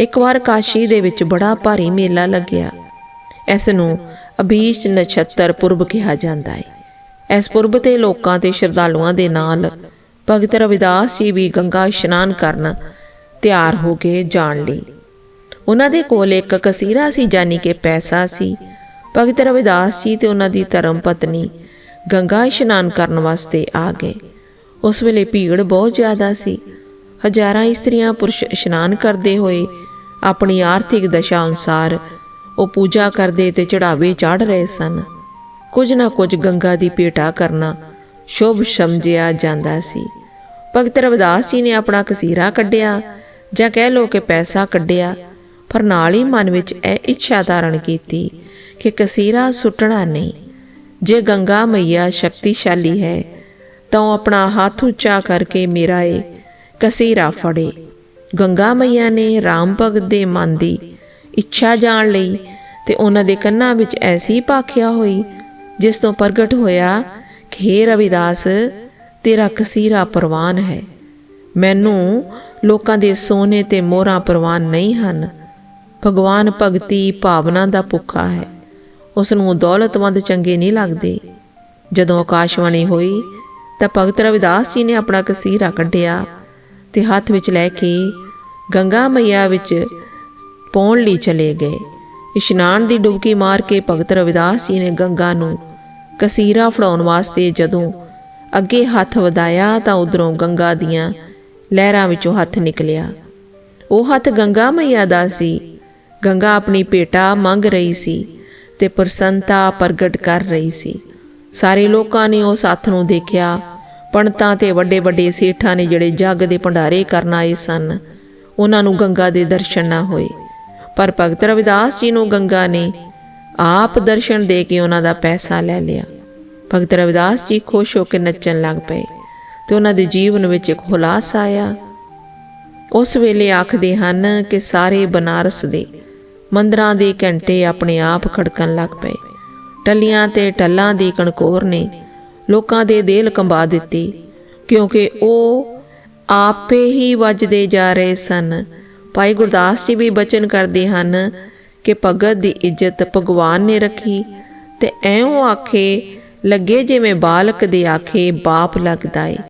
ਇੱਕ ਵਾਰ ਕਾਸ਼ੀ ਦੇ ਵਿੱਚ ਬੜਾ ਭਾਰੀ ਮੇਲਾ ਲੱਗਿਆ। ਇਸ ਨੂੰ ਅਭੀਸ਼ ਨਛੱਤਰ ਪੁਰਬ ਕਿਹਾ ਜਾਂਦਾ ਹੈ ਇਸ ਪੁਰਬ ਤੇ ਲੋਕਾਂ ਤੇ ਸ਼ਰਧਾਲੂਆਂ ਦੇ ਨਾਲ ਭਗਤ ਰਵਿਦਾਸ ਜੀ ਵੀ ਗੰਗਾ ਇਸ਼ਨਾਨ ਕਰਨ ਤਿਆਰ ਹੋ ਕੇ ਜਾਣ ਲਈ। ਉਹਨਾਂ ਦੇ ਕੋਲ ਇੱਕ ਕਸੀਰਾ ਸੀ ਜਾਨੀ ਕਿ ਪੈਸਾ ਸੀ। ਭਗਤ ਰਵਿਦਾਸ ਜੀ ਤੇ ਉਹਨਾਂ ਦੀ ਧਰਮ ਪਤਨੀ ਗੰਗਾ ਇਸ਼ਨਾਨ ਕਰਨ ਵਾਸਤੇ ਆ ਗਏ। ਉਸ ਵੇਲੇ ਭੀੜ ਬਹੁਤ ਜ਼ਿਆਦਾ ਸੀ। ਹਜ਼ਾਰਾਂ ਇਸਤਰੀਆਂ ਪੁਰਸ਼ ਇਸ਼ਨਾਨ ਕਰਦੇ ਹੋਏ ਆਪਣੀ ਆਰਥਿਕ ਦਸ਼ਾ ਅਨੁਸਾਰ ਉਹ ਪੂਜਾ ਕਰਦੇ ਤੇ ਚੜਾਵੇ ਚੜ ਰਹੇ ਸਨ। ਕੁਝ ਨਾ ਕੁਝ ਗੰਗਾ ਦੀ ਭੇਟਾ ਕਰਨਾ ਸ਼ੁਭ ਸਮਝਿਆ ਜਾਂਦਾ ਸੀ। ਭਗਤ ਰਵਿਦਾਸ ਜੀ ਨੇ ਆਪਣਾ ਕਸੀਰਾ ਕੱਢਿਆ ਜਾਂ ਕਹਿ ਲੋ ਕਿ ਪੈਸਾ ਕੱਢਿਆ, ਪਰ ਨਾਲ ਹੀ ਮਨ ਵਿੱਚ ਇਹ ਇੱਛਾ ਧਾਰਨ ਕੀਤੀ ਕਿ ਕਸੀਰਾ ਸੁੱਟਣਾ ਨਹੀਂ। ਜੇ ਗੰਗਾ ਮਈਆ ਸ਼ਕਤੀਸ਼ਾਲੀ ਹੈ, ਤਾਂ ਉਹ ਆਪਣਾ ਹੱਥ ਉੱਚਾ ਕਰਕੇ ਮੇਰਾ ਏ ਕਸੀਰਾ ਫੜੇ। ਗੰਗਾ ਮਈਆ ਨੇ ਰਾਮ ਭਗਤ ਦੇ ਮਨ ਦੀ ਇੱਛਾ ਜਾਣ ਲਈ ਤੇ ਉਹਨਾਂ ਦੇ ਕੰਨਾਂ ਵਿੱਚ ਐਸੀ ਭਾਖਿਆ ਹੋਈ, ਜਿਸ ਤੋਂ ਪ੍ਰਗਟ ਹੋਇਆ ਕਿ ਹੇ ਰਵਿਦਾਸ, ਤੇਰਾ ਕਸੀਰਾ ਪ੍ਰਵਾਨ ਹੈ। ਮੈਨੂੰ ਲੋਕਾਂ ਦੇ ਸੋਨੇ ਤੇ ਮੋਹਰਾਂ ਪ੍ਰਵਾਨ ਨਹੀਂ ਹਨ। ਭਗਵਾਨ ਭਗਤੀ ਭਾਵਨਾ ਦਾ ਭੁੱਖਾ ਹੈ। ਉਸ ਨੂੰ ਦੌਲਤਮੰਦ ਚੰਗੇ ਨਹੀਂ ਲੱਗਦੇ। ਜਦੋਂ ਆਕਾਸ਼ਵਾਣੀ ਹੋਈ, ਤਾਂ ਭਗਤ ਰਵਿਦਾਸ ਜੀ ਨੇ ਆਪਣਾ ਕਸੀਰਾ ਕੱਢਿਆ ਤੇ ਹੱਥ ਵਿੱਚ ਲੈ ਕੇ ਗੰਗਾ ਮਈਆ ਵਿੱਚ ਪਾਉਣ ਲਈ ਚਲੇ ਗਏ। ਇਸ਼ਨਾਨ ਦੀ ਡੁਬਕੀ ਮਾਰ ਕੇ ਭਗਤ ਰਵਿਦਾਸ ਜੀ ਨੇ ਗੰਗਾ ਨੂੰ ਕਸੀਰਾ ਫੜਾਉਣ ਵਾਸਤੇ ਜਦੋਂ ਅੱਗੇ ਹੱਥ ਵਧਾਇਆ ਤਾਂ ਉਧਰੋਂ ਗੰਗਾ ਦੀਆਂ ਲਹਿਰਾਂ ਵਿੱਚੋਂ ਹੱਥ ਨਿਕਲਿਆ। ਉਹ ਹੱਥ ਗੰਗਾ ਮਈਆ ਦਾ ਸੀ। ਗੰਗਾ ਆਪਣੀ ਭੇਟਾ ਮੰਗ ਰਹੀ ਸੀ ਤੇ ਪ੍ਰਸੰਨਤਾ ਪ੍ਰਗਟ ਕਰ ਰਹੀ ਸੀ। ਸਾਰੇ ਲੋਕਾਂ ਨੇ ਉਸ ਹੱਥ ਨੂੰ ਦੇਖਿਆ। ਪੰਡਤਾਂ ਤੇ ਵੱਡੇ ਵੱਡੇ ਸੇਠਾਂ ਨੇ ਜਿਹੜੇ ਜੱਗ ਦੇ ਭੰਡਾਰੇ ਕਰਨ ਆਏ ਸਨ। ਉਹਨਾਂ ਨੂੰ ਗੰਗਾ ਦੇ ਦਰਸ਼ਨ ਨਾ ਹੋਏ। ਪਰ ਭਗਤ ਰਵਿਦਾਸ ਜੀ ਨੂੰ ਗੰਗਾ ਨੇ ਆਪ ਦਰਸ਼ਨ ਦੇ ਕੇ ਉਹਨਾਂ ਦਾ ਪੈਸਾ ਲੈ ਲਿਆ। ਭਗਤ ਰਵਿਦਾਸ ਜੀ ਖੁਸ਼ ਹੋ ਕੇ ਨੱਚਣ ਲੱਗ ਪਏ ਤੇ ਉਹਨਾਂ ਦੇ ਜੀਵਨ ਵਿੱਚ ਇੱਕ ਹੁਲਾਸ ਆਇਆ। ਉਸ ਵੇਲੇ ਆਖਦੇ ਹਨ ਕਿ ਸਾਰੇ ਬਨਾਰਸ ਦੇ ਮੰਦਰਾਂ ਦੇ ਘੰਟੇ ਆਪਣੇ ਆਪ ਖੜਕਣ ਲੱਗ ਪਏ। ਟੱਲੀਆਂ ਤੇ ਟੱਲਾਂ ਦੀ ਕਣਕੋਰ ਨੇ ਲੋਕਾਂ ਦੇ ਦਿਲ ਕੰਬਾ ਦਿੱਤੀ ਕਿਉਂਕਿ ਉਹ ਆਪੇ ਹੀ ਵੱਜਦੇ ਜਾ ਰਹੇ ਸਨ। ਭਾਈ ਗੁਰਦਾਸ ਜੀ ਵੀ ਬਚਨ ਕਰਦੇ ਹਨ ਕਿ ਭਗਤ ਦੀ ਇੱਜ਼ਤ ਭਗਵਾਨ ਨੇ ਰੱਖੀ ਤੇ ਐਉਂ ਆਖੇ, ਲੱਗੇ ਜਿਵੇਂ ਬਾਲਕ ਦੇ ਆਖੇ ਬਾਪ ਲੱਗਦਾ ਏ।